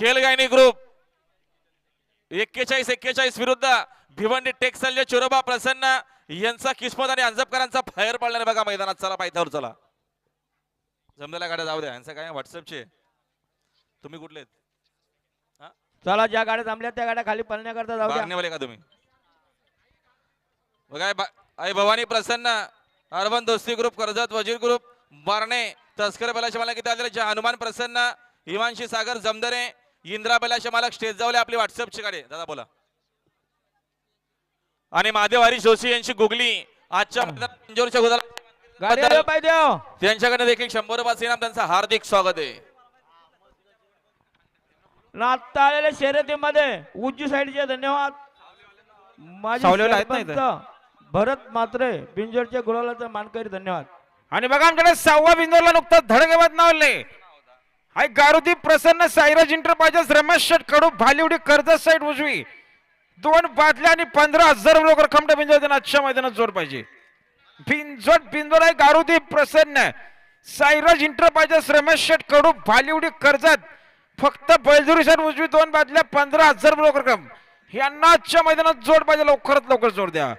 खेलगायनी group. एक्केचाळीस एक्केचाळीस विरुद्ध भिवंडी टेक्सलचे चुरोबा प्रसन्न. यांचा किस्मत आणि अंजपकरांचा फायर पडला बघा मैदानात चला पायथ्यावर चला. जमलेल्या गाड्या जाऊ द्या. यांचं काय व्हॉट्सअपचे तुम्ही कुठले? चला ज्या गाड्या थांबल्या त्या गाड्या खाली पळण्याकरता जाऊ द्या. का तुम्ही? बघा आई भवानी प्रसन्न. अर्बन दोस्ती ग्रुप कर्जत वजीर ग्रुप बारणे तस्कर बेलाचे मालक इथे आलेले हनुमान प्रसन्न हिमांशी सागर जमदरे इंद्रा बेलाचे मालक स्टेज जावले आपली व्हॉट्सअपची गाडी दादा बोला. आणि महादेवारी जोशी यांची गुगली आजच्या. त्यांच्याकडे देखील शंभर रुपयाचे इनाम त्यांचं हार्दिक स्वागत आहे. ना आत्ता आलेल्या शर्यतीमध्ये उजवी साईडचे धन्यवाद. माझे भरत मात्रे बिंजोरच्या गुलालाचा मानकरी धन्यवाद. आणि बघा आमच्याकडे सहावा बिंदूला नुकताच धडकेबाद नावले हाय गारुदी प्रसन्न साईराज इंटरप्राइजेस रमेश शेट कडू भालिवडी कर्जत साईड उजवी. दोन बादल्या आणि पंधरा हजार लोक रक्कम बिंजोर आजच्या मैदानात जोड पाहिजे. बिंजोड बिंदोर आहे गारुदी प्रसन्न. साईराज इंटरप्राइजेस रमेश शेट कडू भालिवडी कर्जत. फक्त बैलजुरी साईड उजवी दोन बादल्या पंधरा हजार लोक रक्कम यांना आजच्या मैदानात जोड पाहिजे लवकरात लवकर जोड द्या.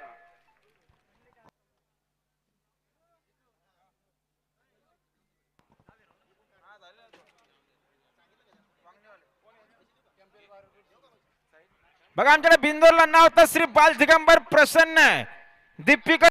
बघा आमच्याकडे बिंदोरला नाव तर श्री बाल दिगंबर प्रसन्न दीपिका